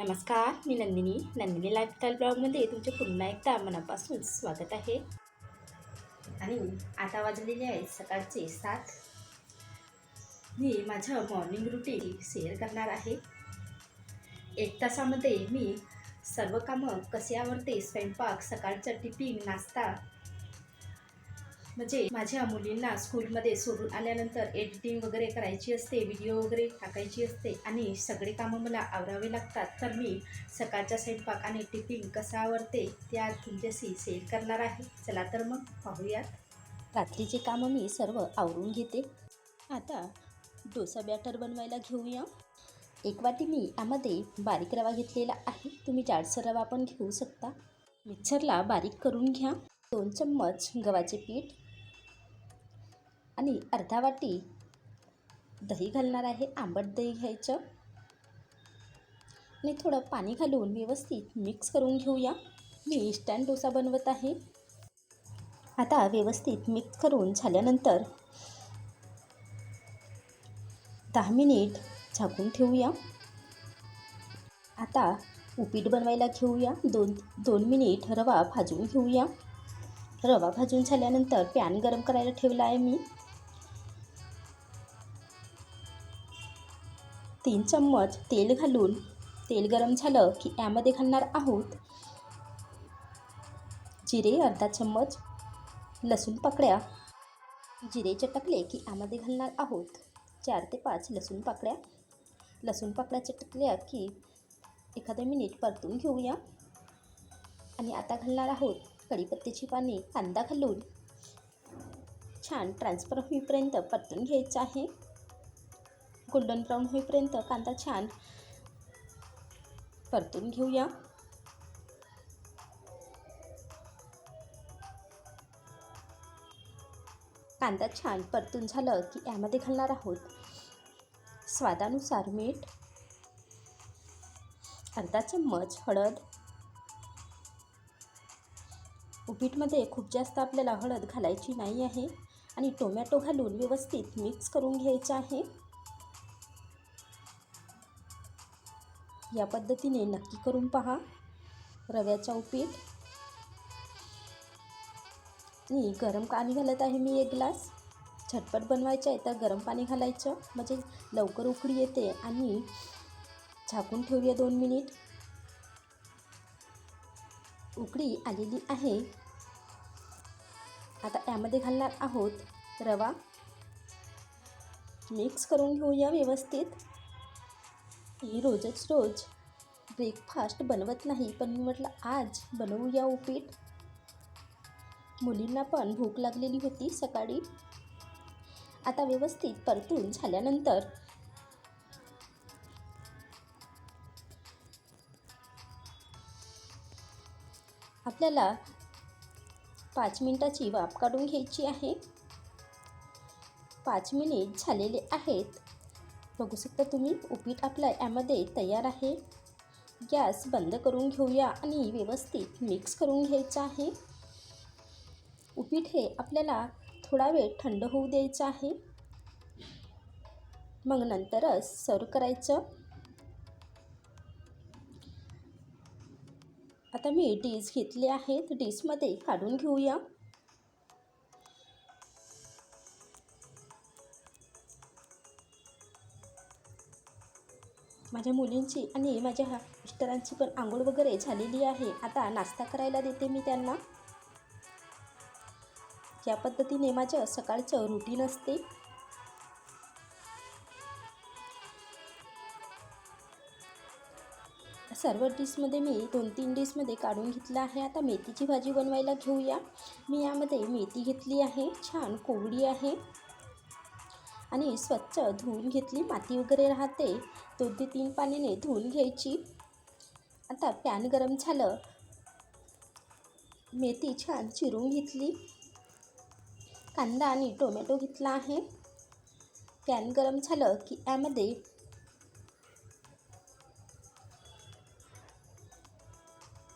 नमस्कार मी नंदिनी. नंदिनी लाईफस्टाईल ब्लॉगमध्ये तुमचे पुन्हा एकदा मनापासून स्वागत आहे. आणि आता वाजलेले आहे सकाळचे सात. मी माझं मॉर्निंग रुटीन शेअर करणार आहे. एक तासामध्ये मी सर्व कामं कसे आवडते स्वयंपाक सकाळचं टिफिन नाश्ता म्हणजे माझ्या मुलींना स्कूलमध्ये सोडून आल्यानंतर एडिटिंग वगैरे करायची असते व्हिडिओ वगैरे टाकायची असते आणि सगळे कामं मला आवरावे लागतात. तर मी सकाळचा स्वयंपाक आणि टिफिन कसा आवडते त्या तुमच्याशी सेल करणार आहे. चला तर मग पाहूयात. रात्रीचे कामं मी सर्व आवरून घेते. आता डोसा बॅटर बनवायला घेऊया. एक वाटी मी यामध्ये बारीक रवा घेतलेला आहे. तुम्ही जाडसर रवा पण घेऊ शकता. मिक्सरला बारीक करून घ्या. दोन चम्मच गव्हाचे पीठ आणि अर्धा वाटी दही घालणार आहे आंबट दही घ्यायचं. आणि थोडं पाणी घालून व्यवस्थित मिक्स करून घेऊया. मी इन्स्टंट डोसा बनवत आहे. आता व्यवस्थित मिक्स करून झाल्यानंतर दहा मिनिट झाकून ठेवूया. आता उपीट बनवायला घेऊया. दोन दोन मिनिट रवा भाजून घेऊया. रवा भाजून झाल्यानंतर पॅन गरम करायला ठेवला आहे मी. तीन चम्मच तेल घालून तेल गरम झालं की यामध्ये घालणार आहोत जिरे अर्धा चम्मच लसूण पाकळ्या. जिरे चटकले की यामध्ये घालणार आहोत चार ते पाच लसूण पाकळ्या. लसूण पाकळ्या चटकल्या की एखादं मिनिट परतून घेऊया. आणि आता घालणार आहोत कढीपत्त्याची पाने कांदा घालून. छान ट्रान्सफर होईपर्यंत परतून घ्यायचं आहे. गोल्डन ब्राऊन होईपर्यंत कांदा छान परतून घेऊया. कांदा छान परतून झालं की यामध्ये घालणार आहोत. स्वादानुसार मीठ अर्धा चम्मच हळद. उपीटमध्ये खूप जास्त आपल्याला हळद घालायची नाही आहे आणि टोमॅटो घालून व्यवस्थित मिक्स करून घ्यायचं आहे. या पद्धतीने नक्की करून पहा. रव्याचा उपीट आणि गरम पाणी घालत आहे मी एक ग्लास. झटपट बनवायचं आहे तर गरम पाणी घालायचं. म्हणजे लवकर उकडी येते आणि झाकून ठेवूया दोन मिनिट. उकडी आलेली आहे. आता यामध्ये घालणार आहोत रवा. मिक्स करून घेऊया व्यवस्थित. मी रोजच रोज ब्रेकफास्ट बनवत नाही पण मी म्हटलं आज बनवूया उपीट मुलींना पण भूक लागलेली होती सकाळी. आता व्यवस्थित परतून झाल्यानंतर आपल्याला पाच मिनिटाची वाफ काढून घ्यायची आहे. पाच मिनिट झालेले आहेत. बघू शकता तुम्ही उपीट आपल्या यामध्ये तयार आहे. गॅस बंद करून घेऊया आणि व्यवस्थित मिक्स करून घ्यायचं आहे. उपीट हे आपल्याला थोडा वेळ थंड होऊ द्यायचं आहे. मग नंतरच सर्व करायचं. आता मी डिश घेतले आहेत डिशमध्ये काढून घेऊया. माझ्या मुलींची आणि माझ्या मिस्टरांची पण आंघोळ वगैरे झालेली आहे. आता नाश्ता करायला देते मी त्यांना. या पद्धतीने माझं सकाळचं रुटीन असते. सर्व डिशमध्ये मी दोन तीन डिशमध्ये काढून घेतलं आहे. आता मेथीची भाजी बनवायला घेऊया. मी यामध्ये मेथी घेतली आहे. छान कोवळी आहे. आणि स्वच्छ धुवून घेतली. माती वगैरे राहते. दोन ते तीन पाण्याने धुवून घ्यायची. आता पॅन गरम झालं. मेथी छान चिरून घेतली. कांदा आणि टोमॅटो घेतला आहे. पॅन गरम झालं की यामध्ये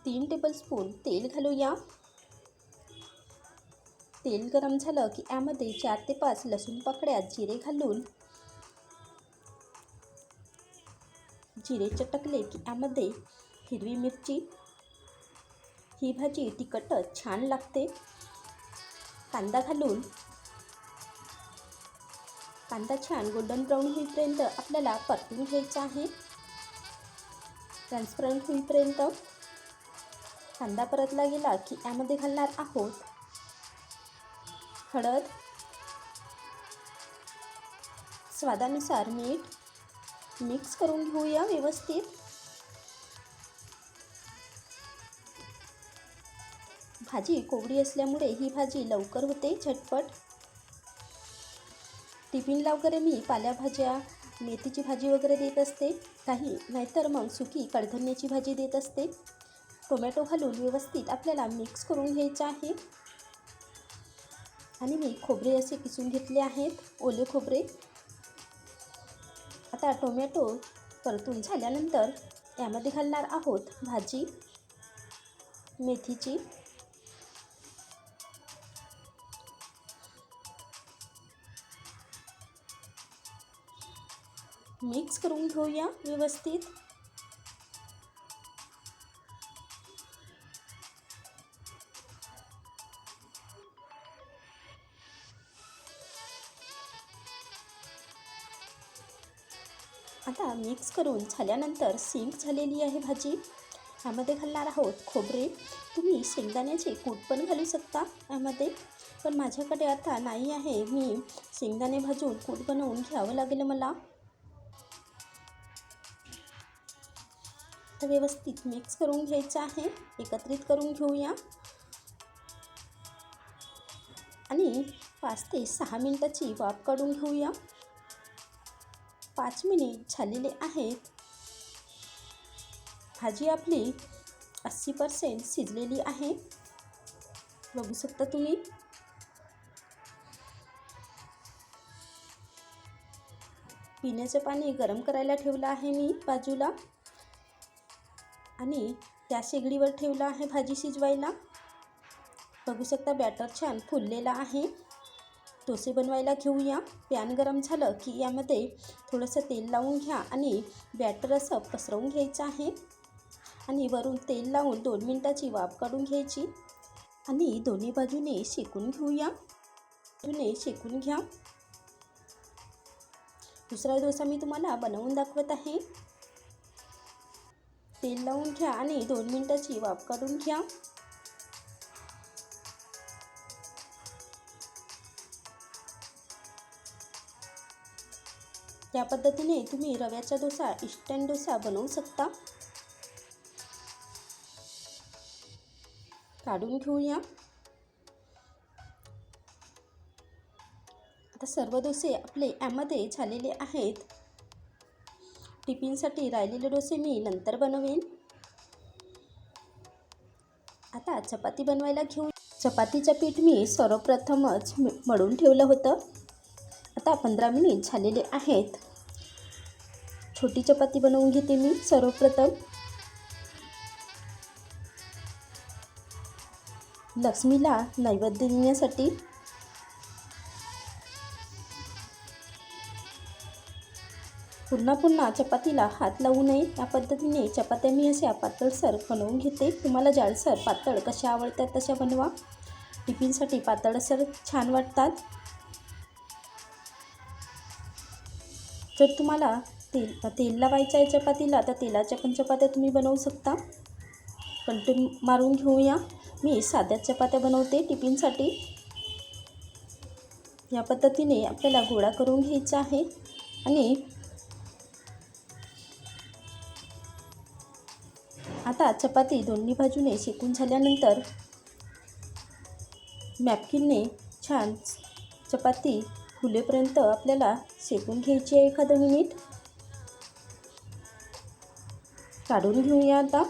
तीन टेबलस्पून तेल घालूया. तेल गरम झालं की यामध्ये चार ते पाच लसूण पकड्यात जिरे घालून जिरे चटकले की यामध्ये हिरवी मिरची ही भाजी तिखटच छान लागते. कांदा घालून कांदा छान गोल्डन ब्राऊन होईपर्यंत आपल्याला परतून घ्यायचा आहे. ट्रान्सपरंट होईपर्यंत कांदा परतला गेला की यामध्ये घालणार आहोत हळद. स्वादानुसार मीठ मिक्स करून घेऊया व्यवस्थित. भाजी कोवडी असल्यामुळे ही भाजी लवकर होते झटपट. टिफिनला वगैरे मी पाल्याभाज्या मेथीची भाजी वगैरे देत असते. काही नाहीतर मग सुकी कडधान्याची भाजी देत असते. टोमॅटो घालून व्यवस्थित आपल्याला मिक्स करून घ्यायचं आहे. आणि मी खोबरे असे किसून घेतले आहेत ओले खोबरे. आता टोमॅटो परतून झाल्यानंतर यामध्ये घालणार आहोत भाजी मेथीची. मिक्स करून घेऊया व्यवस्थित. मिक्स करून झाल्यानंतर सिंक झालेली आहे भाजी. यामध्ये घालणार आहोत खोबरे. तुम्ही शेंगदाण्याचे कूट पण घालू शकता यामध्ये. पण माझ्याकडे आता नाही आहे. मी शेंगदाणे भाजून कूट बनवून घ्यावं लागेल मला. तर व्यवस्थित मिक्स करून घ्यायचं आहे. एकत्रित करून घेऊया. आणि पाच ते सहा मिनटाची वाफ काढून घेऊया. पाच मिनिट झालेले आहेत. भाजी आपली अस्सी पर्सेंट शिजलेली आहे. बघू शकता तुम्ही. पिण्याचं पाणी गरम करायला ठेवलं आहे मी बाजूला. आणि त्या शेगडीवर ठेवलं आहे भाजी शिजवायला. बघू शकता बॅटर छान फुललेला आहे. डोसे बनवायला घेऊया. पॅन गरम झालं की यामध्ये थोडंसं तेल लावून घ्या आणि बॅटर असं पसरवून घ्यायचं आहे. आणि वरून तेल लावून दोन मिनटाची वाफ काढून घ्यायची. आणि दोन्ही बाजूने शेकून घेऊया. बाजूने शेकून घ्या. दुसरा डोसा मी तुम्हाला बनवून दाखवत आहे. तेल लावून घ्या आणि दोन मिनटाची वाफ काढून घ्या. या पद्धतीने तुम्ही रव्याचा डोसा इस्टंट डोसा बनवू शकता. काढून घेऊया. आता सर्व डोसे आपले यामध्ये झालेले आहेत. टिफिनसाठी राहिलेले डोसे मी नंतर बनवेन. आता चपाती बनवायला घेऊ चपातीचं पीठ मी सर्वप्रथमच म- मळून ठेवलं होतं. आता पंधरा मिनिट झालेले आहेत. छोटी चपाती बनवून घेते मी सर्वप्रथम. लक्ष्मीला नैवेद्य देण्यासाठी. पुन्हा पुन्हा चपातीला हात लावू नये. या पद्धतीने चपात्या मी अशा पातळसर बनवून घेते. तुम्हाला जाडसर पातळ कशा आवडतात तशा बनवा. टिफिनसाठी पातळसर छान वाटतात. जर तुम्हाला तेल तेल लावायचं आहे चपातीला तर तेलाच्या पण चपात्या तुम्ही बनवू शकता. पलटून मारून घेऊया. मी साध्या चपात्या बनवते टिफिनसाठी. या पद्धतीने आपल्याला गोळा करून घ्यायचा आहे. आणि आता चपाती दोन्ही बाजूने शेकून झाल्यानंतर नॅपकिनने छान चपाती फुलेपर्यंत आपल्याला शेकून घ्यायची आहे एखादं मिनिट. काढून घेऊया आता.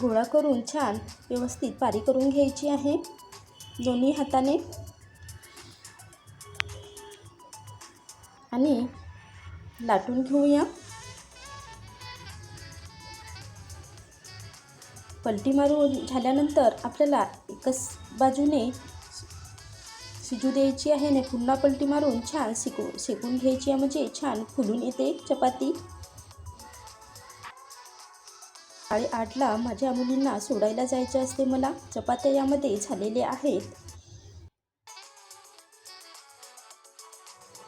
गोळा करून छान व्यवस्थित पारी करून घ्यायची आहे. दोन्ही हाताने. आणि लाटून घेऊया. पलटी मारून झाल्यानंतर आपल्याला एकच बाजूने शिजू द्यायची आहे आणि पुन्हा पलटी मारून छान शेकू शेकून घ्यायची आहे. म्हणजे छान फुलून येते चपाती. साडेआठला माझ्या मुलींना सोडायला जायचं असते मला. चपात्या यामध्ये झालेल्या आहेत.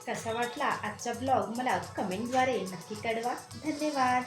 कसा वाटला आजचा ब्लॉग मला कमेंटद्वारे नक्की कळवा. धन्यवाद.